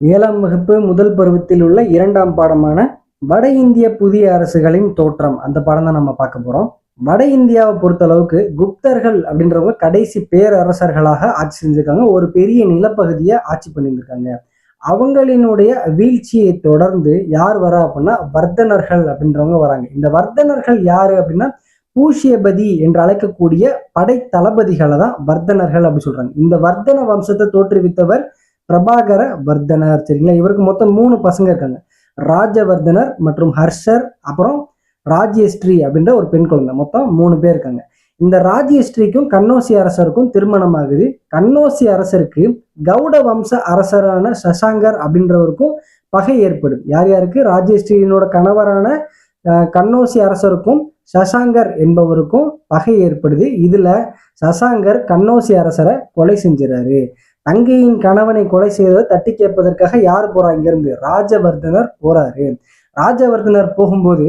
ஏழாம் வகுப்பு முதல் பருவத்தில் உள்ள இரண்டாம் பாடமான வட இந்திய புதிய அரசுகளின் தோற்றம். அந்த பாடம் தான் நம்ம பார்க்க போறோம். வட இந்தியாவை பொறுத்த அளவுக்கு குப்தர்கள் அப்படின்றவங்க கடைசி பேரரசர்களாக ஆட்சி செஞ்சிருக்காங்க. ஒரு பெரிய நிலப்பகுதியை ஆட்சி பண்ணியிருக்காங்க அவங்களினுடைய வீழ்ச்சியை தொடர்ந்து யார் வரா அப்படின்னா வர்த்தனர்கள் அப்படின்றவங்க வராங்க. இந்த வர்த்தனர்கள் யாரு அப்படின்னா பூஷ்யபதி என்று அழைக்கக்கூடிய படை தளபதிகளை தான் வர்த்தனர்கள் அப்படின்னு சொல்றாங்க. இந்த வர்த்தன வம்சத்தை தோற்றுவித்தவர் பிரபாகர வர்தனர் சரிங்களா? இவருக்கு மொத்தம் மூணு பசங்க இருக்காங்க. ராஜவர்தனர் மற்றும் ஹர்ஷர் அப்புறம் ராஜ்யஸ்ரீ அப்படின்ற ஒரு பெண் குழந்தை. மொத்தம் மூணு பேர் இருக்காங்க. இந்த ராஜ்யஸ்ரீக்கும் கண்ணோசி அரசருக்கும் திருமணம் ஆகுது. கண்ணோசி அரசருக்கு கௌட வம்ச அரசரான சசாங்கர் அப்படின்றவருக்கும் பகை ஏற்படுது. யார் யாருக்கு? ராஜ்யஸ்ரீயினோட கணவரான கண்ணோசி அரசருக்கும் சசாங்கர் என்பவருக்கும் பகை ஏற்படுது. இதுல சசாங்கர் கண்ணோசி அரசரை கொலை செஞ்சுறாரு. தங்கையின் கணவனை கொலை செய்ததை தட்டி கேட்பதற்காக யார் போறா? இங்கிருந்து ராஜவர்தனர் போறாரு. ராஜவர்தனர் போகும்போது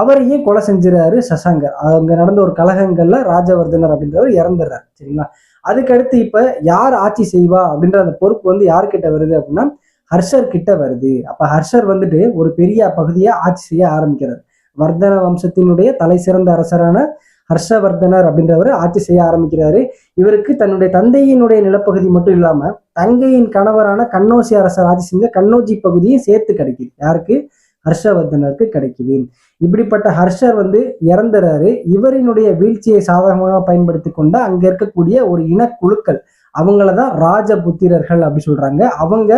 அவரையும் கொலை செஞ்சிடறாரு சசாங்கர். அங்க நடந்த ஒரு கழகங்கள்ல ராஜவர்தனர் அப்படின்றவர் இறந்துடுறாரு. சரிங்களா? அதுக்கடுத்து இப்ப யார் ஆட்சி செய்வா அப்படின்ற அந்த பொறுப்பு வந்து யார்கிட்ட வருது அப்படின்னா ஹர்ஷர் கிட்ட வருது. அப்ப ஹர்ஷர் வந்துட்டு ஒரு பெரிய பகுதியை ஆட்சி செய்ய ஆரம்பிக்கிறார். வர்தன வம்சத்தினுடைய தலை சிறந்த அரசரான ஹர்ஷவர்தனர் அப்படின்றவர் ஆட்சி செய்ய ஆரம்பிக்கிறாரு. இவருக்கு தன்னுடைய தந்தையினுடைய நிலப்பகுதி மட்டும் இல்லாம தங்கையின் கணவரான கண்ணோசி அரசர் ஆட்சி செஞ்ச கண்ணோஜி பகுதியும் சேர்த்து கிடைக்குது. யாருக்கு? ஹர்ஷவர்தனருக்கு கிடைக்குது. இப்படிப்பட்ட ஹர்ஷர் வந்து இறந்துறாரு. இவரினுடைய வீழ்ச்சியை சாதகமாக பயன்படுத்தி கொண்ட அங்க இருக்கக்கூடிய ஒரு இனக்குழுக்கள் அவங்கள தான் ராஜபுத்திரர்கள் அப்படி சொல்றாங்க. அவங்க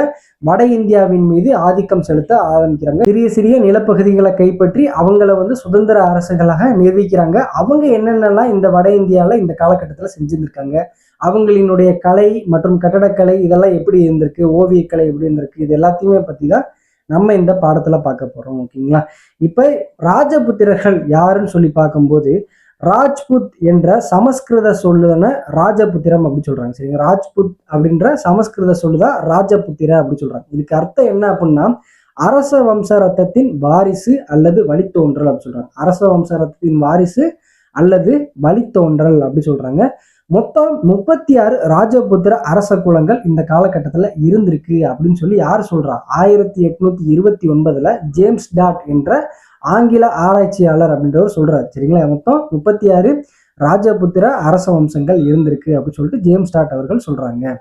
வட இந்தியாவின் மீது ஆதிக்கம் செலுத்த ஆரம்பிக்கிறாங்க. சிறிய சிறிய நிலப்பகுதிகளை கைப்பற்றி அவங்கள வந்து சுதந்திர அரசுகளாக நிர்வகிக்கிறாங்க. அவங்க என்னென்னலாம் இந்த வட இந்தியாவில் இந்த காலகட்டத்தில் செஞ்சிருந்திருக்காங்க? அவங்களினுடைய கலை மற்றும் கட்டடக்கலை இதெல்லாம் எப்படி இருந்திருக்கு? ஓவியக்கலை எப்படி இருந்திருக்கு? இது எல்லாத்தையுமே பற்றி தான் நம்ம இந்த பாடத்தில் பார்க்க போகிறோம் ஓகேங்களா? இப்போ ராஜபுத்திரர்கள் யாருன்னு சொல்லி பார்க்கும்போது ராஜ்புத் என்ற சமஸ்கிருத சொல்லுதான ராஜபுத்திரம் அப்படின்னு சொல்றாங்க. சரிங்க ராஜ்புத் அப்படின்ற சமஸ்கிருத சொல்லுதான் ராஜபுத்திர அப்படின்னு சொல்றாங்க. இதுக்கு அர்த்தம் என்ன அப்படின்னா அரச வம்ச ரத்தத்தின் வாரிசு அல்லது வழித்தோன்றல் அப்படின்னு சொல்றாங்க. அரச வம்ச ரத்தத்தின் வாரிசு அல்லது வழித்தோன்றல் அப்படி சொல்றாங்க. மொத்தம் முப்பத்தி ஆறு ராஜபுத்திர அரச குலங்கள் இந்த காலகட்டத்தில் இருந்திருக்கு அப்படின்னு சொல்லி யார் சொல்றா? ஆயிரத்தி எட்நூத்தி இருபத்தி ஒன்பதுல ஜேம்ஸ் டாட் என்ற ஆங்கில ஆராய்ச்சியாளர் அப்படின்றவர் சொல்கிறார் சரிங்களா? மொத்தம் முப்பத்தி ஆறு ராஜபுத்திர அரச வம்சங்கள் இருந்திருக்கு அப்படின்னு சொல்லிட்டு ஜேம்ஸ் டாட் அவர்கள் சொல்கிறாங்க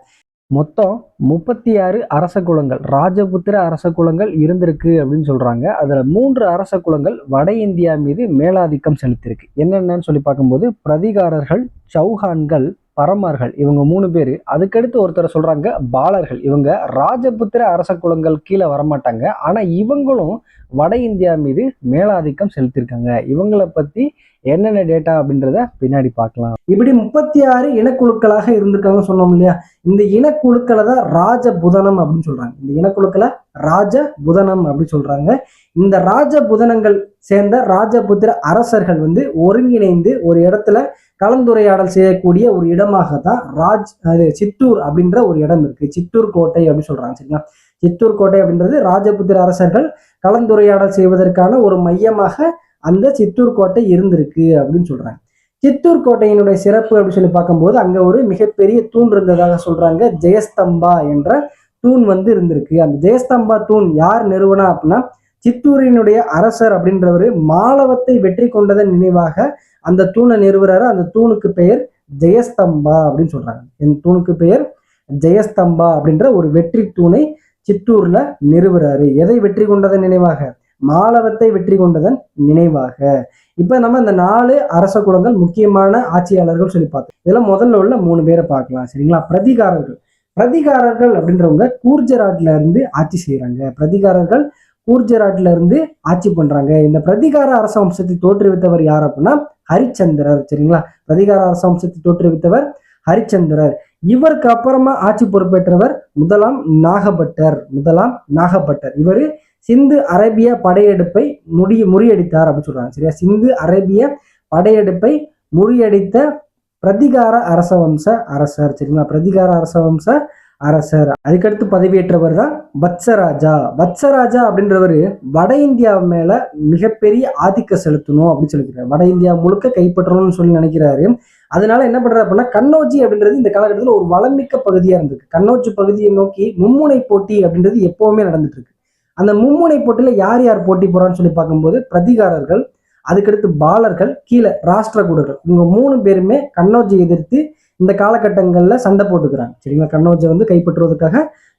மொத்தம் முப்பத்தி ஆறு அரச குலங்கள் ராஜபுத்திர அரச குலங்கள் இருந்திருக்கு அப்படின்னு சொல்கிறாங்க அதில் மூன்று அரச குலங்கள் வட இந்தியா மீது மேலாதிக்கம் செலுத்தியிருக்கு. என்னென்னு சொல்லி பார்க்கும்போது பிரதிகாரர்கள் சௌஹான்கள் பரமார்கள் இவங்க மூணு பேர். அதுக்கடுத்து ஒருத்தர் சொல்கிறாங்க பாலர்கள். இவங்க ராஜபுத்திர அரச குலங்கள் கீழே வரமாட்டாங்க. ஆனால் இவங்களும் வட இந்தியா மீது மேலாதிக்கம் செலுத்தியிருக்காங்க. இவங்களை பத்தி என்னென்ன டேட்டா அப்படின்றத பின்னாடி பார்க்கலாம். இப்படி முப்பத்தி ஆறு இனக்குழுக்களாக இருந்திருக்காங்க சொன்னோம் இல்லையா? இந்த இனக்குழுக்களை தான் ராஜபுதனம் அப்படின்னு சொல்றாங்க. இந்த இனக்குழுக்களை ராஜ புதனம் அப்படின்னு சொல்றாங்க. இந்த ராஜ புதனங்கள் சேர்ந்த ராஜபுத்திர அரசர்கள் வந்து ஒருங்கிணைந்து ஒரு இடத்துல கலந்துரையாடல் செய்யக்கூடிய ஒரு இடமாக தான் ராஜ் அது சித்தூர் அப்படின்ற ஒரு இடம் இருக்கு. சித்தூர் கோட்டை அப்படின்னு சொல்றாங்க சரிங்களா? சித்தூர் கோட்டை அப்படின்றது ராஜபுத்திர அரசர்கள் கலந்துரையாடல் செய்வதற்கான ஒரு மையமாக அந்த சித்தூர் கோட்டை இருந்திருக்கு அப்படின்னு சொல்றாங்க. சித்தூர் கோட்டையினுடைய சிறப்பு அப்படின்னு சொல்லி பார்க்கும்போது அங்க ஒரு மிகப்பெரிய தூண் இருந்ததாக சொல்றாங்க. ஜெயஸ்தம்பா என்ற தூண் வந்து இருந்திருக்கு. அந்த ஜெயஸ்தம்பா தூண் யார் நிறுவனா அப்படின்னா சித்தூரினுடைய அரசர் அப்படின்றவர் மாலவத்தை வெற்றி கொண்டதன் நினைவாக அந்த தூணை நிறுவுறாரு. அந்த தூணுக்கு பெயர் ஜெயஸ்தம்பா அப்படின்னு சொல்றாங்க. என் தூணுக்கு பெயர் ஜெயஸ்தம்பா அப்படின்ற ஒரு வெற்றி தூணை சிற்றூர்ல நிறுவுறாரு. எதை வெற்றி கொண்டதன் நினைவாக? மாலவத்தை வெற்றி கொண்டதன் நினைவாக. இப்ப நம்ம இந்த நாலு அரச குலங்கள் முக்கியமான ஆட்சியாளர்கள் சொல்லி பார்த்தோம். இதுல முதல்ல உள்ள மூணு பேரை பார்க்கலாம். சரிங்களா? பிரதிகாரர்கள். பிரதிகாரர்கள் அப்படின்றவங்க கூர்ஜராட்ல இருந்து ஆட்சி செய்யறாங்க பிரதிகாரர்கள் கூர்ஜராட்ல இருந்து ஆட்சி பண்றாங்க. இந்த பிரதிகார அரச வம்சத்தை தோற்றுவித்தவர் யார் அப்படின்னா ஹரிச்சந்திரர். சரிங்களா? பிரதிகார அரச வம்சத்தை தோற்றுவித்தவர் ஹரிச்சந்திரர். இவருக்கு அப்புறமா ஆட்சி பொறுப்பேற்றவர் முதலாம் நாகபட்டர் முதலாம் நாகபட்டர். இவர் சிந்து அரேபிய படையெடுப்பை முடி முறியடித்தார் அப்படின்னு சொல்றாங்க சரியா? சிந்து அரேபிய படையெடுப்பை முறியடித்த பிரதிகார அரச வம்ச அரசர் சரிங்களா? பிரதிகார அரச வம்ச அரசர். அதுக்கடுத்து பதவியேற்றவர் தான் வத்சராஜா. வத்சராஜா அப்படின்றவர் வட இந்தியா மேல மிகப்பெரிய ஆதிக்கம் செலுத்தணும் அப்படின்னு சொல்லிக்கிறார். வட இந்தியா முழுக்க கைப்பற்றணும்னு சொல்லி நினைக்கிறாரு. அதனால என்ன பண்றாரு அப்படின்னா கண்ணோஜி அப்படின்றது இந்த காலகட்டத்தில் ஒரு வளமிக்க பகுதியா இருந்திருக்கு. கண்ணோஜி பகுதியை நோக்கி மும்முனை போட்டி அப்படின்றது எப்பவுமே நடந்துட்டு இருக்கு அந்த மும்முனை போட்டியில யார் யார் போட்டி போறான்னு சொல்லி பார்க்கும்போது பிரதிகாரர்கள் அதுக்கடுத்து பாலர்கள் கீழே ராஷ்டிரகூடர்கள். இவங்க மூணு பேருமே கண்ணோஜை எதிர்த்து இந்த காலகட்டங்களில் சண்டை போட்டுக்கிறாங்க. சரிங்களா? கண்ணோஜை வந்து கைப்பற்றுவதற்காக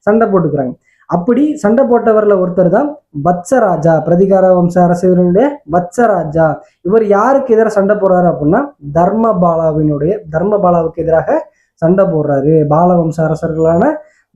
சண்டை போட்டுக்கிறாங்க. அப்படி சண்டை போட்டவர்ல ஒருத்தர் தான் வத்சராஜா பிரதிகார வம்ச அரசனுடைய வத்சராஜா. இவர் யாருக்கு எதிராக சண்டை போடுறாரு அப்படின்னா தர்மபாலாவினுடைய தர்மபாலாவுக்கு எதிராக சண்டை போடுறாரு. பால வம்ச அரசர்களான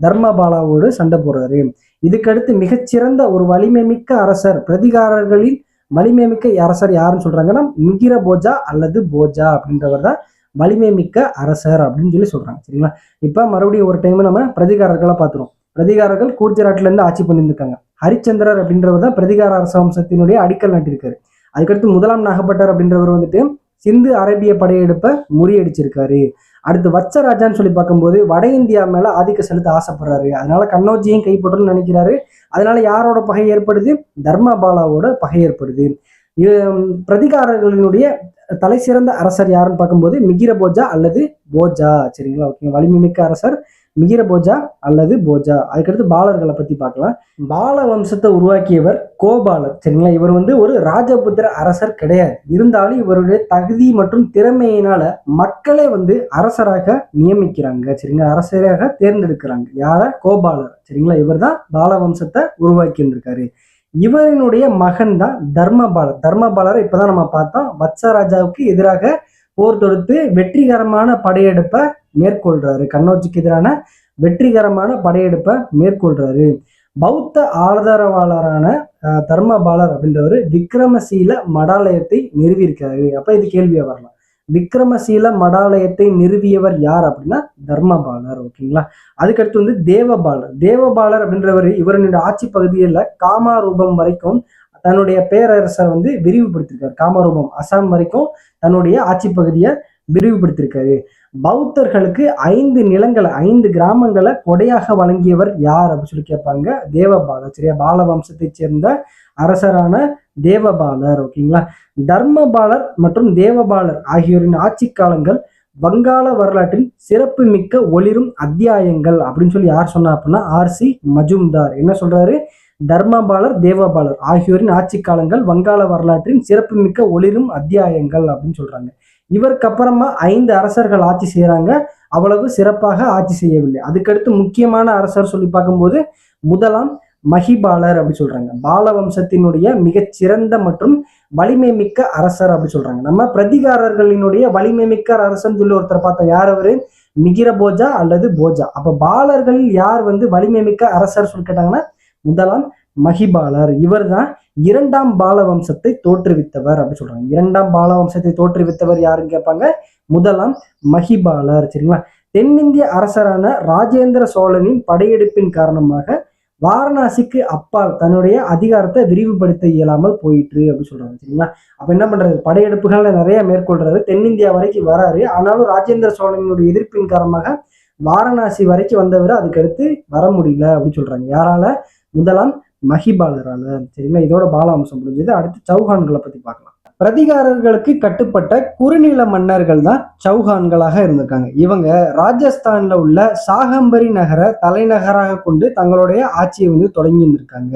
தர்மபாலாவோடு சண்டை போடுறாரு. இதுக்கடுத்து மிகச்சிறந்த ஒரு வலிமை மிக்க அரசர் பிரதிகாரர்களின் வலிமை மிக்க அரசர் யாருன்னு சொல்றாங்கன்னா மிகிர போஜா அல்லது போஜா அப்படின்றவர் தான் வலிமை மிக்க அரசர் அப்படின்னு சொல்லி சொல்றாங்க. சரிங்களா? இப்ப மறுபடியும் ஒரு டைம் நம்ம பிரதிகாரர்களை பார்த்துருவோம். பிரதிகாரர்கள் கூர்ஜராட்லேருந்து ஆட்சி பண்ணியிருக்காங்க ஹரிச்சந்திரர் அப்படின்றவர் தான் பிரதிகார அரச வம்சத்தினுடைய அடிக்கல் நாட்டியிருக்காரு. அதுக்கடுத்து முதலாம் நாகப்பட்டர் அப்படின்றவர் வந்துட்டு சிந்து அரேபிய படையெடுப்பை முறியடிச்சிருக்காரு. அடுத்து வச்சராஜான்னு சொல்லி பார்க்கும்போது வட இந்தியா மேல ஆதிக்க செலுத்த ஆசைப்படுறாரு. அதனால கண்ணோஜியும் கைப்பற்றணும்னு நினைக்கிறாரு. அதனால யாரோட பகை ஏற்படுது? தர்மபாலாவோட பகை ஏற்படுது. இது, பிரதிகாரர்களினுடைய தலை சிறந்த அரசர் யாருன்னு பார்க்கும்போது மிகிர போஜா அல்லது போஜா. சரிங்களா? ஓகே வலிமை மிக்க அரசர் மிகிர போஜா அல்லது போஜா. அதுக்கடுத்து பாலர்களை பற்றி பார்க்கலாம். பால வம்சத்தை உருவாக்கியவர் கோபாலர். சரிங்களா? இவர் வந்து ஒரு ராஜபுத்திர அரசர் கிடையாது. இருந்தாலும் இவருடைய தகுதி மற்றும் திறமையினால மக்களே வந்து அரசராக நியமிக்கிறாங்க. சரிங்களா? அரசராக தேர்ந்தெடுக்கிறாங்க. யார? கோபாலர். சரிங்களா? இவர் தான் பால வம்சத்தை உருவாக்கி இருந்திருக்காரு இவரினுடைய மகன் தான் தர்மபாலர். தர்மபாலரை இப்போதான் நம்ம பார்த்தோம். வத்சராஜாவுக்கு எதிராக போர் தொடுத்து வெற்றிகரமான படையெடுப்பை மேற்கொள்றாரு. கண்ணோச்சிக்கு எதிரான வெற்றிகரமான படையெடுப்பை மேற்கொள்றாரு. பௌத்த ஆதரவாளரான தர்மபாலர் அப்படின்றவர் விக்ரமசீல மடாலயத்தை நிறுவியிருக்காரு. அப்ப இது கேள்வியா வரலாம். விக்ரமசீல மடாலயத்தை நிறுவியவர் யார் அப்படின்னா தர்மபாலர் ஓகேங்களா? அதுக்கடுத்து வந்து தேவபாலர். தேவபாலர் அப்படின்றவர் இவரனுடைய ஆட்சி பகுதியில் காமாரூபம் வரைக்கும் தன்னுடைய பேரரசை வந்து விரிவுபடுத்திருக்காரு. காமரூபம் அசாம் வரைக்கும் தன்னுடைய ஆட்சி பகுதியை விரிவுபடுத்தியிருக்காரு பௌத்தர்களுக்கு ஐந்து நிலங்களை ஐந்து கிராமங்களை கொடையாக வழங்கியவர் யார் அப்படின்னு சொல்லி கேட்பாங்க? தேவபாலர். சரியா? பால வம்சத்தை சேர்ந்த அரசரான தேவபாலர் ஓகேங்களா? தர்மபாலர் மற்றும் தேவபாலர் ஆகியோரின் ஆட்சி காலங்கள் வங்காள வரலாற்றின் சிறப்பு மிக்க ஒளிரும் அத்தியாயங்கள் அப்படின்னு சொல்லி யார் சொன்னா அப்படின்னா ஆர்சி மஜும்தார். என்ன சொல்றாரு? தர்மபாலர் தேவபாலர் ஆகியோரின் ஆட்சி காலங்கள் வங்காள வரலாற்றின் சிறப்புமிக்க ஒளிரும் அத்தியாயங்கள் அப்படின்னு சொல்றாங்க. இவருக்கு அப்புறமா ஐந்து அரசர்கள் ஆட்சி செய்கிறாங்க அவ்வளவு சிறப்பாக ஆட்சி செய்யவில்லை. அதுக்கடுத்து முக்கியமான அரசர் சொல்லி பார்க்கும்போது முதலாம் மகிபாலர் அப்படி சொல்றாங்க. பால வம்சத்தினுடைய மிகச்சிறந்த மற்றும் வலிமை மிக்க அரசர் அப்படி சொல்றாங்க. நம்ம பிரதிகாரர்களினுடைய வலிமை மிக்க அரசன் சொல்லி ஒருத்தர் பார்த்தோம் யார் அவரு? மிகிர போஜா அல்லது போஜா. அப்ப பாலர்களில் யார் வந்து வலிமை மிக்க அரசர் சொல்லி கேட்டாங்கன்னா முதலாம் மகிபாலர். இவர் தான் இரண்டாம் பாலவம்சத்தை தோற்றுவித்தவர் அப்படின்னு சொல்றாங்க. இரண்டாம் பாலவம்சத்தை தோற்றுவித்தவர் யாருன்னு கேட்பாங்க? முதலாம் மகிபாலர் சரிங்களா? தென்னிந்திய அரசரான ராஜேந்திர சோழனின் படையெடுப்பின் காரணமாக வாரணாசிக்கு அப்பால் தன்னுடைய அதிகாரத்தை விரிவுபடுத்த இயலாமல் போயிட்டு அப்படி சொல்றாங்க சரிங்களா? அப்ப என்ன பண்றது? படையெடுப்புகள்ல நிறைய மேற்கொள்றாரு. தென்னிந்தியா வரைக்கும் வராரு. ஆனாலும் ராஜேந்திர சோழனுடைய எதிர்ப்பின் காரணமாக வாரணாசி வரைக்கும் வந்தவர் அதுக்கடுத்து வர முடியல அப்படின்னு சொல்றாங்க. யாரால? முதலாம் மஹிபாலரால சரிங்களா? இதோட பாலாம்சம் முடிஞ்சது அடுத்து சௌஹான்களை பத்தி பார்க்கலாம். பிரதிகாரர்களுக்கு கட்டுப்பட்ட குறுநில மன்னர்கள் தான் சௌஹான்களாக இருந்திருக்காங்க. இவங்க ராஜஸ்தான்ல உள்ள சாகம்பரி நகர தலைநகராக கொண்டு தங்களுடைய ஆட்சியை வந்து தொடங்கி இருந்திருக்காங்க.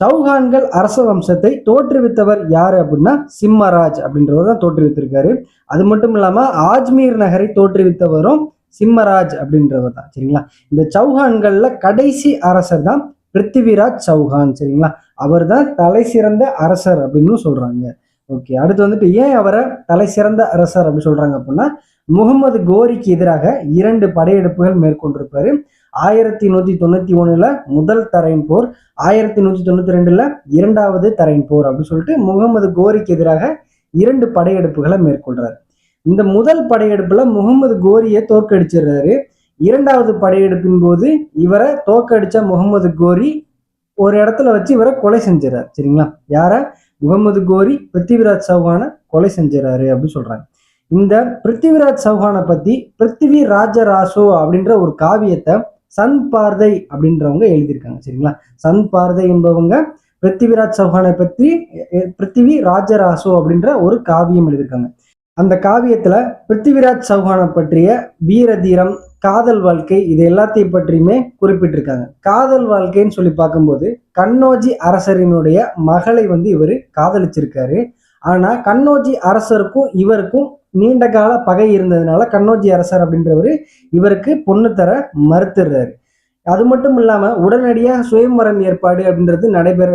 சௌஹான்கள் அரச வம்சத்தை தோற்றுவித்தவர் யாரு அப்படின்னா சிம்மராஜ் அப்படின்றவர் தான் தோற்றுவித்திருக்காரு. அது மட்டும் இல்லாம ஆஜ்மீர் நகரை தோற்றுவித்தவரும் சிம்மராஜ் அப்படின்றவர் தான் சரிங்களா? இந்த சௌஹான்கள்ல கடைசி அரசர் தான் பிருத்திவிராஜ் சௌஹான் சரிங்களா? அவர் தான் தலை சிறந்த அரசர் அப்படின்னு சொல்றாங்க. ஓகே அடுத்து வந்துட்டு ஏன் அவரை தலை சிறந்த அரசர் அப்படின்னு சொல்றாங்க அப்படின்னா முகமது கோரிக்கு எதிராக இரண்டு படையெடுப்புகள் மேற்கொண்டிருப்பாரு. ஆயிரத்தி நூத்தி தொண்ணூத்தி ஒண்ணுல முதல் தரையின் போர் ஆயிரத்தி நூத்தி தொண்ணூத்தி ரெண்டுல இரண்டாவது தரையின் போர் அப்படின்னு சொல்லிட்டு முகமது கோரிக்கு எதிராக இரண்டு படையெடுப்புகளை மேற்கொள்றாரு. இந்த முதல் படையெடுப்புல முகமது கோரியை தோற்கடிச்சிடுறாரு. இரண்டாவது படையெடுப்பின் போது இவரை தோற்கடிச்ச முகமது கோரி ஒரு இடத்துல வச்சு இவரை கொலை செஞ்சிடறாரு சரிங்களா? யார? முகமது கோரி பிருத்திவிராஜ் சௌஹானை கொலை செஞ்சிடறாரு அப்படின்னு சொல்றாங்க. இந்த பிருத்திவிராஜ் சௌஹானை பத்தி பிருத்திவி ராஜராசோ அப்படின்ற ஒரு காவியத்தை சன் பார்தை அப்படின்றவங்க எழுதியிருக்காங்க. சரிங்களா? சன் பார்தை என்பவங்க பிருத்திவிராஜ் சௌஹானை பற்றி பிருத்திவி ராஜராசோ அப்படின்ற ஒரு காவியம் எழுதியிருக்காங்க. அந்த காவியத்துல பிருத்திவிராஜ் சௌஹானை பற்றிய வீர தீரம் காதல் வாழ்க்கை இது எல்லாத்தையும் பற்றியுமே குறிப்பிட்டிருக்காங்க. காதல் வாழ்க்கைன்னு சொல்லி பார்க்கும்போது கண்ணோஜி அரசரினுடைய மகளை வந்து இவர் காதலிச்சிருக்காரு. ஆனால் கண்ணோஜி அரசருக்கும் இவருக்கும் நீண்ட கால பகை இருந்ததுனால கண்ணோஜி அரசர் அப்படின்றவர் இவருக்கு பொண்ணு தர மறுத்துடுறாரு அது மட்டும் இல்லாமல் உடனடியாக சுயம்பரம் ஏற்பாடு அப்படின்றது நடைபெற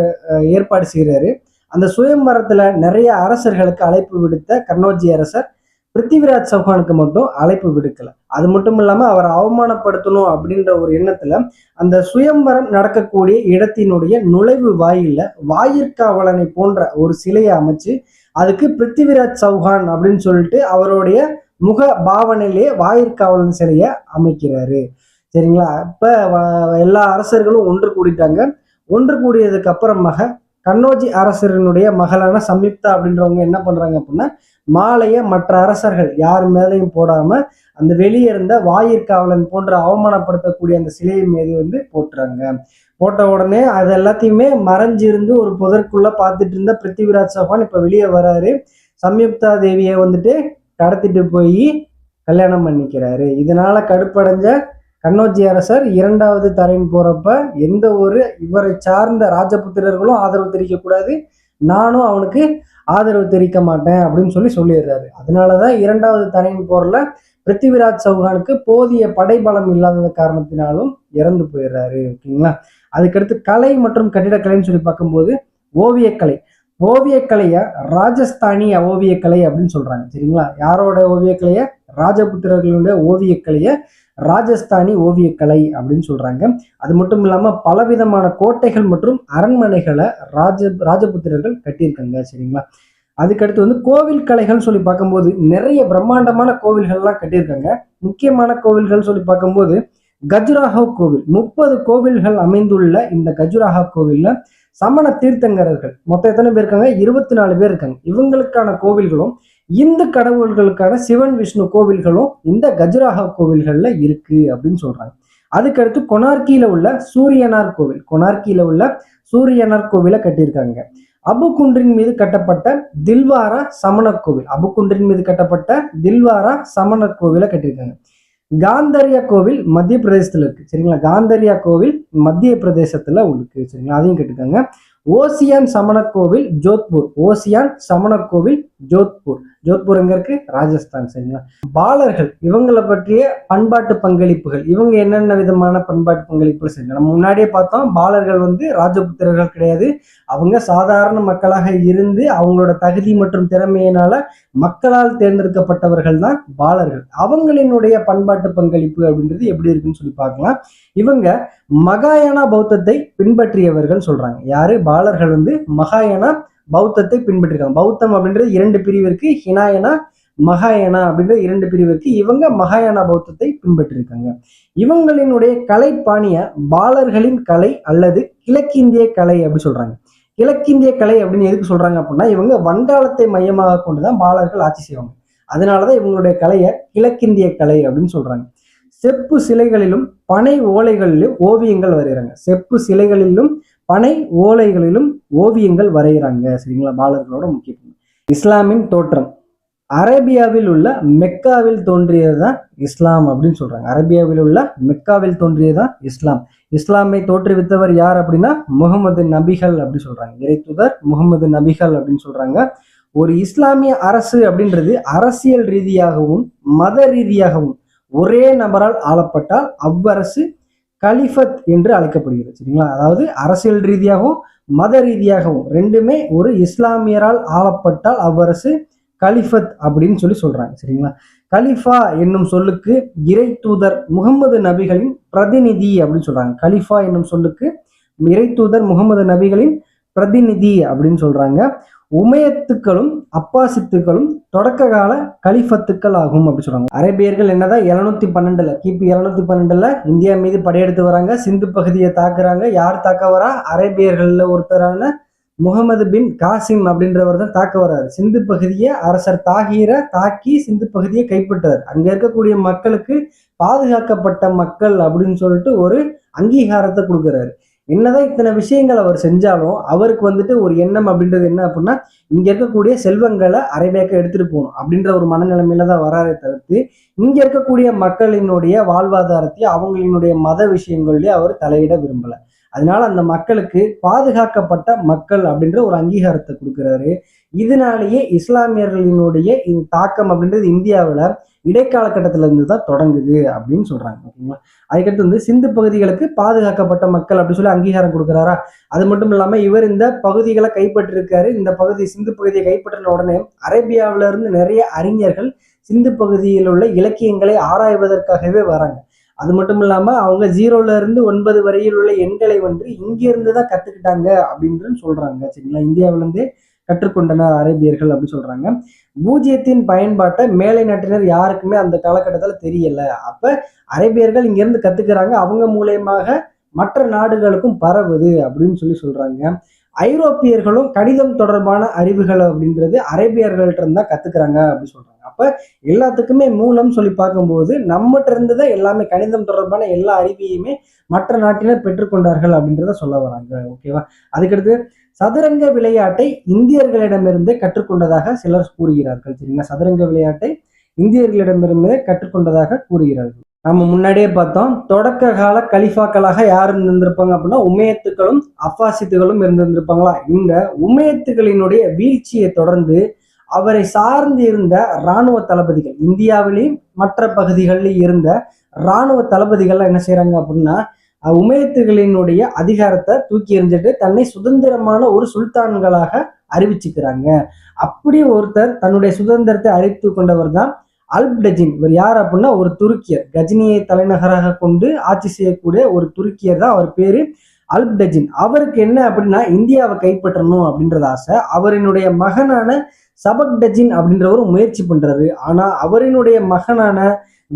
ஏற்பாடு செய்கிறாரு அந்த சுயம்பரத்தில் நிறைய அரசர்களுக்கு அழைப்பு விடுத்த கண்ணோஜி அரசர் பிருத்திவிராஜ் சௌஹானுக்கு மட்டும் அழைப்பு விடுக்கல. அது மட்டும் இல்லாம அவரை அவமானப்படுத்தணும் அப்படின்ற ஒரு எண்ணத்துல அந்த சுயம்பரம் நடக்கக்கூடிய இடத்தினுடைய நுழைவு வாயில வாயிற்காவலனை போன்ற ஒரு சிலையை அமைச்சு அதுக்கு பிருத்திவிராஜ் சௌஹான் அப்படின்னு சொல்லிட்டு அவருடைய முக பாவனையிலே வாயிற்காவலன் சிலையை அமைக்கிறாரு. சரிங்களா? இப்ப எல்லா அரசர்களும் ஒன்று கூடிட்டாங்க. ஒன்று கூடியதுக்கு அப்புறமாக கண்ணோஜி அரசரினுடைய மகளான சம்யுக்தா அப்படின்றவங்க என்ன பண்றாங்க அப்படின்னா மாலையை மற்ற அரசர்கள் யார் மேலையும் போடாம அந்த வெளியே இருந்த வாயிற்காவலன் போன்ற அவமானப்படுத்தக்கூடிய அந்த சிலையை மீது வந்து போட்டுறாங்க. போட்ட உடனே அது எல்லாத்தையுமே மறைஞ்சிருந்து ஒரு புதற்குள்ள பார்த்துட்டு இருந்த பிருத்திவிராஜ் சௌஹான் இப்ப வெளியே வராரு. சம்யுக்தா தேவியை வந்துட்டு கடத்திட்டு போய் கல்யாணம் பண்ணிக்கிறாரு. இதனால கடுப்படைஞ்ச கண்ணோஜி அரசர் இரண்டாவது தரையின் போறப்ப எந்த ஒரு இவரை சார்ந்த ராஜபுத்திரர்களும் ஆதரவு தெரிவிக்கக்கூடாது. நானும் அவனுக்கு ஆதரவு தெரிவிக்க மாட்டேன் அப்படின்னு சொல்லி சொல்லிடுறாரு. அதனாலதான் இரண்டாவது தரையின் போர்ல பிருத்திவிராஜ் சௌஹானுக்கு போதிய படைபலம் இல்லாத காரணத்தினாலும் இறந்து போயிடுறாரு ஓகேங்களா? அதுக்கடுத்து கலை மற்றும் கட்டிடக்கலைன்னு சொல்லி பார்க்கும்போது ஓவியக்கலை. ஓவியக்கலைய ராஜஸ்தானிய ஓவியக்கலை அப்படின்னு சொல்றாங்க சரிங்களா? யாரோட ஓவியக்கலைய? ராஜபுத்திரர்களுடைய ஓவியக்கலையை ராஜஸ்தானி ஓவியக்கலை அப்படின்னு சொல்றாங்க. அது மட்டும் இல்லாம பலவிதமான கோட்டைகள் மற்றும் அரண்மனைகளை ராஜ ராஜபுத்திரர்கள் கட்டியிருக்காங்க சரிங்களா? அதுக்கடுத்து வந்து கோவில் கலைகள்னு சொல்லி பார்க்கும்போது நிறைய பிரம்மாண்டமான கோவில்கள்லாம் கட்டியிருக்காங்க. முக்கியமான கோவில்கள் சொல்லி பார்க்கும்போது கஜுராஹோ கோவில். முப்பது கோவில்கள் அமைந்துள்ள இந்த கஜுராஹோ கோவில்ல சமண தீர்த்தங்கரர்கள் மொத்தம் எத்தனை பேர் இருக்காங்க? இருபத்தி நாலு பேர் இருக்காங்க. இவங்களுக்கான கோவில்களும் இந்து கடவுள்களுக்கான சிவன் விஷ்ணு கோவில்களும் இந்த கஜுராஹோ கோவில்கள்ல இருக்கு அப்படின்னு சொல்றாங்க. அதுக்கடுத்து கொனார்க்கியில உள்ள சூரியனார் கோவில். கொனார்க்கியில உள்ள சூரியனார் கோவிலை கட்டியிருக்காங்க. அபுகுன்றின் மீது கட்டப்பட்ட தில்வாரா சமணர் கோவில். அபுகுன்றின் மீது கட்டப்பட்ட தில்வாரா சமணர் கோவிலை கட்டியிருக்காங்க. காந்தரியா கோவில் மத்திய பிரதேசத்துல இருக்கு. சரிங்களா? காந்தரியா கோவில் மத்திய பிரதேசத்துல இருக்கு. சரிங்களா? அதையும் கேட்டுக்கோங்க ஓசியான் சமணர் கோவில் ஜோத்பூர். ஓசியான் சமணர் கோவில் ஜோத்பூர். ஜோத்பூர் எங்க இருக்கு ராஜஸ்தான் சரிங்களா? பாலர்கள் இவங்களை பற்றிய பண்பாட்டு பங்களிப்புகள் இவங்க என்னென்ன விதமான பண்பாட்டு பங்களிப்புகள் செஞ்சு நம்ம முன்னாடியே பார்த்தோம் பாலர்கள் வந்து ராஜபுத்திரர்கள் கிடையாது. அவங்க சாதாரண மக்களாக இருந்து அவங்களோட தகுதி மற்றும் திறமையினால மக்களால் தேர்ந்தெடுக்கப்பட்டவர்கள் தான் பாலர்கள். அவங்களினுடைய பண்பாட்டு பங்களிப்பு அப்படின்றது எப்படி இருக்குன்னு சொல்லி பார்க்கலாம். இவங்க மகாயானா பௌத்தத்தை பின்பற்றியவர்கள் சொல்றாங்க. யாரு? பாலர்கள் வந்து மகாயானா பௌத்தத்தை பின்பற்றிருக்காங்க. பௌத்தம் அப்படின்றது இரண்டு பிரிவு இருக்கு ஹினாயனா மகாயனா அப்படின்ற இரண்டு பிரிவு இருக்கு இவங்க மகாயானா பௌத்தத்தை பின்பற்றிருக்காங்க. இவங்களினுடைய கலை பாணிய பாலர்களின் கலை அல்லது கிழக்கிந்திய கலை அப்படின்னு சொல்றாங்க. கிழக்கிந்திய கலை அப்படின்னு எதுக்கு சொல்றாங்க அப்படின்னா இவங்க வங்காளத்தை மையமாக கொண்டுதான் பாலர்கள் ஆட்சி செய்வாங்க. அதனாலதான் இவங்களுடைய கலையை கிழக்கிந்திய கலை அப்படின்னு சொல்றாங்க. செப்பு சிலைகளிலும் பனை ஓலைகளிலும் ஓவியங்கள் வரைகிறாங்க. செப்பு சிலைகளிலும் பனை ஓலைகளிலும் ஓவியங்கள் வரைகிறாங்க சரிங்களா? பாலர்களோட முக்கியத்துவம் இஸ்லாமின் தோற்றம். அரேபியாவில் உள்ள மெக்காவில் தோன்றியது தான் இஸ்லாம் அப்படின்னு சொல்றாங்க. அரேபியாவில் உள்ள மெக்காவில் தோன்றியது தான் இஸ்லாம். இஸ்லாமை தோற்றுவித்தவர் யார் அப்படின்னா முகமது நபிகள் அப்படின்னு சொல்றாங்க. இறைத்துதர் முகமது நபிகள் அப்படின்னு சொல்றாங்க. ஒரு இஸ்லாமிய அரசு அப்படின்றது அரசியல் ரீதியாகவும் மத ரீதியாகவும் ஒரே நபரால் ஆளப்பட்டால் அவ்வரசு கலிஃபத் என்று அழைக்கப்படுகிறது சரிங்களா? அதாவது அரசியல் ரீதியாகவும் மத ரீதியாகவும் ரெண்டுமே ஒரு இஸ்லாமியரால் ஆளப்பட்டால் அவ்வரசு கலிஃபத் அப்படின்னு சொல்லி சொல்றாங்க சரிங்களா? கலிஃபா என்னும் சொல்லுக்கு இறை தூதர் முகமது நபிகளின் பிரதிநிதி அப்படின்னு சொல்றாங்க. கலிஃபா என்னும் சொல்லுக்கு இறை தூதர் முகமது நபிகளின் பிரதிநிதி அப்படின்னு சொல்றாங்க. உமையத்துக்களும் அப்பாசித்துக்களும் தொடக்க கால கலிஃபத்துக்கள் ஆகும் அப்படி சொல்றாங்க. அரேபியர்கள் என்னதான் எழுநூத்தி பன்னெண்டுல கிபி எழுநூத்தி பன்னெண்டுல இந்தியா மீது படையெடுத்து வராங்க சிந்து பகுதியை தாக்குறாங்க யார் தாக்க வரா? அரேபியர்கள்ல ஒருத்தரான முகமது பின் காசிம் அப்படின்றவர் தான் தாக்க வர்றாரு சிந்து பகுதியை அரசர் தாகீரை தாக்கி சிந்து பகுதியை கைப்பற்றார் அங்க இருக்கக்கூடிய மக்களுக்கு பாதுகாக்கப்பட்ட மக்கள் அப்படின்னு சொல்லிட்டு ஒரு அங்கீகாரத்தை கொடுக்குறாரு. என்னதான் இத்தனை விஷயங்கள் அவர் செஞ்சாலும் அவருக்கு வந்துட்டு ஒரு எண்ணம் அப்படின்றது என்ன அப்படின்னா இங்க இருக்கக்கூடிய செல்வங்களை அரேபியாவுக்கு எடுத்துட்டு போகணும் அப்படின்ற ஒரு மனநிலைமையில தான் வராரே தவிர்த்து இங்க இருக்கக்கூடிய மக்களினுடைய வாழ்வாதாரத்தையும் அவங்களினுடைய மத விஷயங்கள்லயும் அவர் தலையிட விரும்பல. அதனால அந்த மக்களுக்கு பாதுகாக்கப்பட்ட மக்கள் அப்படின்ற ஒரு அங்கீகாரத்தை கொடுக்குறாரு. இதனாலேயே இஸ்லாமியர்களினுடைய இந்த தாக்கம் அப்படின்றது இந்தியாவில் இடைக்கால கட்டத்துல இருந்து தான் தொடங்குது அப்படின்னு சொல்றாங்க ஓகேங்களா? அதுக்கடுத்து வந்து சிந்து பகுதிகளுக்கு பாதுகாக்கப்பட்ட மக்கள் அப்படின்னு சொல்லி அங்கீகாரம் கொடுக்குறாரா? அது மட்டும் இல்லாம இவர் இந்த பகுதிகளை கைப்பற்றிருக்காரு. இந்த பகுதி சிந்து பகுதியை கைப்பற்றின உடனே அரேபியாவில இருந்து நிறைய அறிஞர்கள் சிந்து பகுதியில் உள்ள இலக்கியங்களை ஆராய்வதற்காகவே வராங்க. அது மட்டும் இல்லாம அவங்க ஜீரோல இருந்து ஒன்பது வரையில் உள்ள எண்களை வந்து இங்கிருந்து தான் கத்துக்கிட்டாங்க அப்படின்னு சொல்றாங்க சரிங்களா? இந்தியாவிலேருந்து கற்றுக்கொண்டனர் அரேபியர்கள் அப்படின்னு சொல்றாங்க. பூஜ்ஜியத்தின் பயன்பாட்டை மேலை நாட்டினர் யாருக்குமே அந்த காலகட்டத்தில் தெரியல. அப்ப அரேபியர்கள் இங்கிருந்து கத்துக்கிறாங்க. அவங்க மூலயமாக மற்ற நாடுகளுக்கும் பரவுது அப்படின்னு சொல்லி சொல்றாங்க. ஐரோப்பியர்களும் கணிதம் தொடர்பான அறிவுகள் அப்படின்றது அரேபியர்கள்ட்ட இருந்தா கத்துக்கிறாங்க அப்படின்னு சொல்றாங்க. அப்ப எல்லாத்துக்குமே மூலம் சொல்லி பார்க்கும்போது நம்மகிட்ட இருந்துதான் எல்லாமே கணிதம் தொடர்பான எல்லா அறிவையுமே மற்ற நாட்டினர் பெற்றுக்கொண்டார்கள் அப்படின்றத சொல்ல வராங்க. ஓகேவா? அதுக்கடுத்து சதுரங்க விளையாட்டை இந்தியர்களிடமிருந்தே கற்றுக்கொண்டதாக சிலர் கூறுகிறார்கள். சரிங்களா? சதுரங்க விளையாட்டை இந்தியர்களிடமிருந்தே கற்றுக்கொண்டதாக கூறுகிறார்கள். நம்ம முன்னாடியே பார்த்தோம் தொடக்க கால கலிஃபாக்களாக யார் இருந்திருப்பாங்க அப்படின்னா உமையத்துக்களும் அப்பாசித்துகளும் இருந்திருந்திருப்பாங்களா? இந்த உமையத்துகளினுடைய வீழ்ச்சியை தொடர்ந்து அவரை சார்ந்து இருந்த இராணுவ தளபதிகள் இந்தியாவிலேயும் மற்ற பகுதிகளில் இருந்த இராணுவ தளபதிகள்லாம் என்ன செய்யறாங்க அப்படின்னா உமையத்துகளினுடைய அதிகாரத்தை தூக்கி எறிஞ்சிட்டு தன்னை சுதந்திரமான ஒரு சுல்தான்களாக அறிவிச்சுக்கிறாங்க. அப்படி ஒருத்தர் தன்னுடைய சுதந்திரத்தை அறிவித்து கொண்டவர் தான் அல்ப்டஜின். இவர் யார் அப்படின்னா ஒரு துருக்கியர். கஜினியை தலைநகராக கொண்டு ஆட்சி செய்யக்கூடிய ஒரு துருக்கியர் தான் அவர் பேரு அல்ப்டஜின். அவருக்கு என்ன அப்படின்னா இந்தியாவை கைப்பற்றணும் அப்படின்றது ஆசை. அவரினுடைய மகனான சபக்டஜின் அப்படின்றவரும் முயற்சி பண்றாரு. ஆனா அவரினுடைய மகனான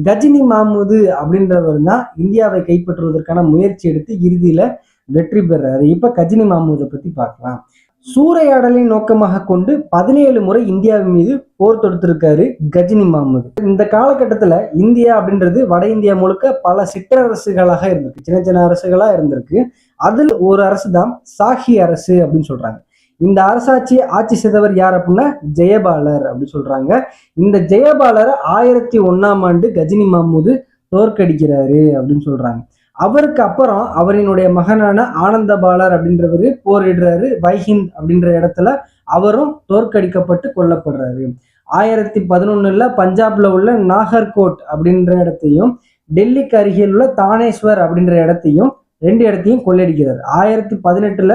கஜினி மாமுது அப்படின்றவர் தான் இந்தியாவை கைப்பற்றுவதற்கான முயற்சி எடுத்து இறுதியில வெற்றி பெறாரு. இப்ப கஜினி மாமுதை பத்தி பார்க்கலாம். சூறையாடலை நோக்கமாக கொண்டு பதினேழு முறை இந்தியாவின் மீது போர் தொடுத்திருக்காரு கஜினி மாமுது. இந்த காலகட்டத்துல இந்தியா அப்படின்றது வட இந்தியா முழுக்க பல சிற்றரசுகளாக இருந்திருக்கு. சின்ன சின்ன அரசுகளா இருந்திருக்கு. அதில் ஒரு அரசு தான் சாஹி அரசு அப்படின்னு சொல்றாங்க. இந்த அரசாட்சியை ஆட்சி செய்தவர் யார் அப்படின்னா ஜெயபாலர் அப்படின்னு சொல்றாங்க. இந்த ஜெயபாலர் ஆயிரத்தி ஒன்னாம் ஆண்டு கஜினி மாமுது தோற்கடிக்கிறாரு அப்படின்னு சொல்றாங்க. அவருக்கு அப்புறம் அவரினுடைய மகனான ஆனந்தபாலர் அப்படின்றவரு போரிடுறாரு. வைஹிந்த் அப்படின்ற இடத்துல அவரும் தோற்கடிக்கப்பட்டு கொல்லப்படுறாரு. ஆயிரத்தி பதினொன்னுல பஞ்சாப்ல உள்ள நாகர்கோட் அப்படின்ற இடத்தையும் டெல்லிக்கு அருகில் உள்ள தானேஸ்வர் அப்படின்ற இடத்தையும் ரெண்டு இடத்தையும் கொள்ளையடிக்கிறார் ஆயிரத்தி பதினெட்டுல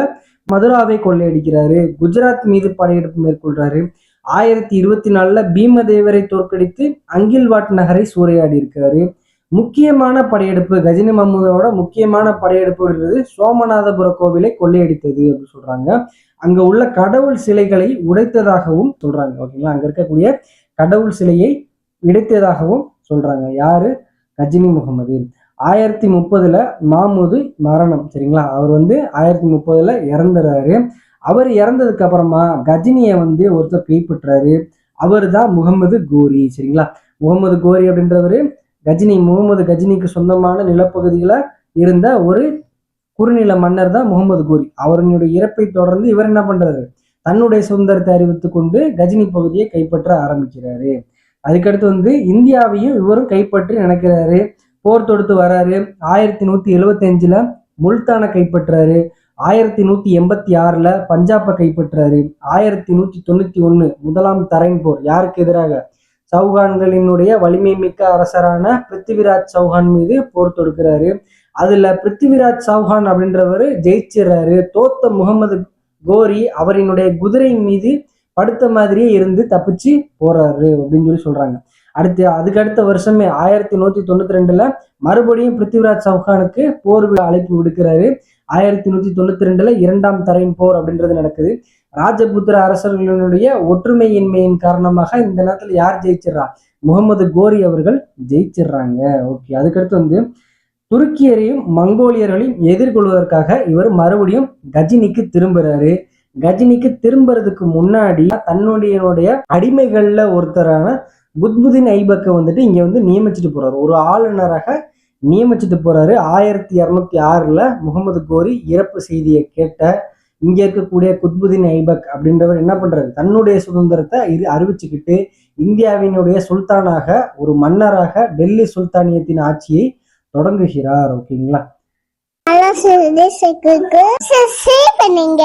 மதுராவை கொள்ளையடிக்கிறாரு. குஜராத் மீது படையெடுப்பு மேற்கொள்றாரு. ஆயிரத்தி இருபத்தி நாலுல பீமதேவரை தோற்கடித்து அங்கில்வாட் நகரை சூறையாடி இருக்கிறாரு. முக்கியமான படையெடுப்பு கஜினி மஹமூதோட முக்கியமான படையெடுப்புன்றது சோமநாதபுர கோவிலை கொள்ளையடித்தது அப்படின்னு சொல்றாங்க. அங்க உள்ள கடவுள் சிலைகளை உடைத்ததாகவும் சொல்றாங்க. ஓகேங்களா? அங்க இருக்கக்கூடிய கடவுள் சிலையை இடைத்ததாகவும் சொல்றாங்க. யாரு? கஜினி முகமது. ஆயிரத்தி முப்பதுல மாமுது மரணம் சரிங்களா? அவர் வந்து ஆயிரத்தி முப்பதுல இறந்துறாரு. அவர் இறந்ததுக்கு அப்புறமா கஜினியை வந்து ஒருத்தர் கைப்பற்றாரு. அவர் தான் முகமது கோரி சரிங்களா? முகமது கோரி அப்படின்றவர் கஜினி முகமது கஜினிக்கு சொந்தமான நிலப்பகுதியில இருந்த ஒரு குறுநில மன்னர் தான் முகமது கோரி. அவருடைய இறப்பை தொடர்ந்து இவர் என்ன பண்றாரு? தன்னுடைய சுதந்திரத்தை அறிவித்து கொண்டு கஜினி பகுதியை கைப்பற்ற ஆரம்பிக்கிறாரு. அதுக்கடுத்து வந்து இந்தியாவையும் இவரும் கைப்பற்றி நினைக்கிறாரு. போர் தொடுத்து வராரு. ஆயிரத்தி நூத்தி எழுவத்தி அஞ்சுல முல்தானை கைப்பற்றுறாரு ஆயிரத்தி நூத்தி எண்பத்தி ஆறுல பஞ்சாப்பை கைப்பற்றாரு. ஆயிரத்தி நூத்தி தொண்ணூத்தி ஒன்னு முதலாம் தரைன் போர். யாருக்கு எதிராக? சௌகான்களினுடைய வலிமை மிக்க அரசரான பிருத்திவிராஜ் சௌஹான் மீது போர் தொடுக்கிறாரு. அதுல பிருத்திவிராஜ் சௌஹான் அப்படின்றவர் ஜெயிச்சிடுறாரு தோத்த முகமது கோரி அவரினுடைய குதிரை மீது படுத்த மாதிரியே இருந்து தப்பிச்சு போறாரு அப்படின்னு சொல்லி சொல்றாங்க. அடுத்து அதுக்கு அடுத்த வருஷமே ஆயிரத்தி நூத்தி தொண்ணூத்தி ரெண்டுல மறுபடியும் பிருத்திவிராஜ் சௌஹானுக்கு போர் விழா அழைப்பு விடுக்கிறாரு. ஆயிரத்தி நூத்தி தொண்ணூத்தி ரெண்டுல இரண்டாம் தரையின் போர் அப்படின்றது நடக்குது. ராஜபுத்திர அரசர்களுடைய ஒற்றுமையின்மையின் காரணமாக இந்த நேரத்துல யார் ஜெயிச்சிடுறா? முகமது கோரி அவர்கள் ஜெயிச்சிடுறாங்க. ஓகே அதுக்கடுத்து வந்து துருக்கியரையும் மங்கோலியர்களையும் எதிர்கொள்வதற்காக இவர் மறுபடியும் கஜினிக்கு திரும்புறாரு. கஜினிக்கு திரும்புறதுக்கு முன்னாடி தன்னுடைய அடிமைகள்ல ஒருத்தரான குத்புதீன் ஐபக்கை வந்துட்டு இங்கே வந்து நியமிச்சுட்டு போறாரு. ஒரு ஆளுநராக நியமிச்சுட்டு போறாரு. ஆயிரத்தி இரநூத்தி ஆறுல முகமது கோரி இறப்பு செய்தியை கேட்ட இங்கே இருக்கக்கூடிய குத்புதீன் ஐபக் அப்படின்றவர் என்ன பண்றாரு? தன்னுடைய சுதந்திரத்தை இது அறிவிச்சுக்கிட்டு இந்தியாவினுடைய சுல்தானாக ஒரு மன்னராக டெல்லி சுல்தானியத்தின் ஆட்சியை தொடங்குகிறார். ஓகேங்களா? பண்ணுங்க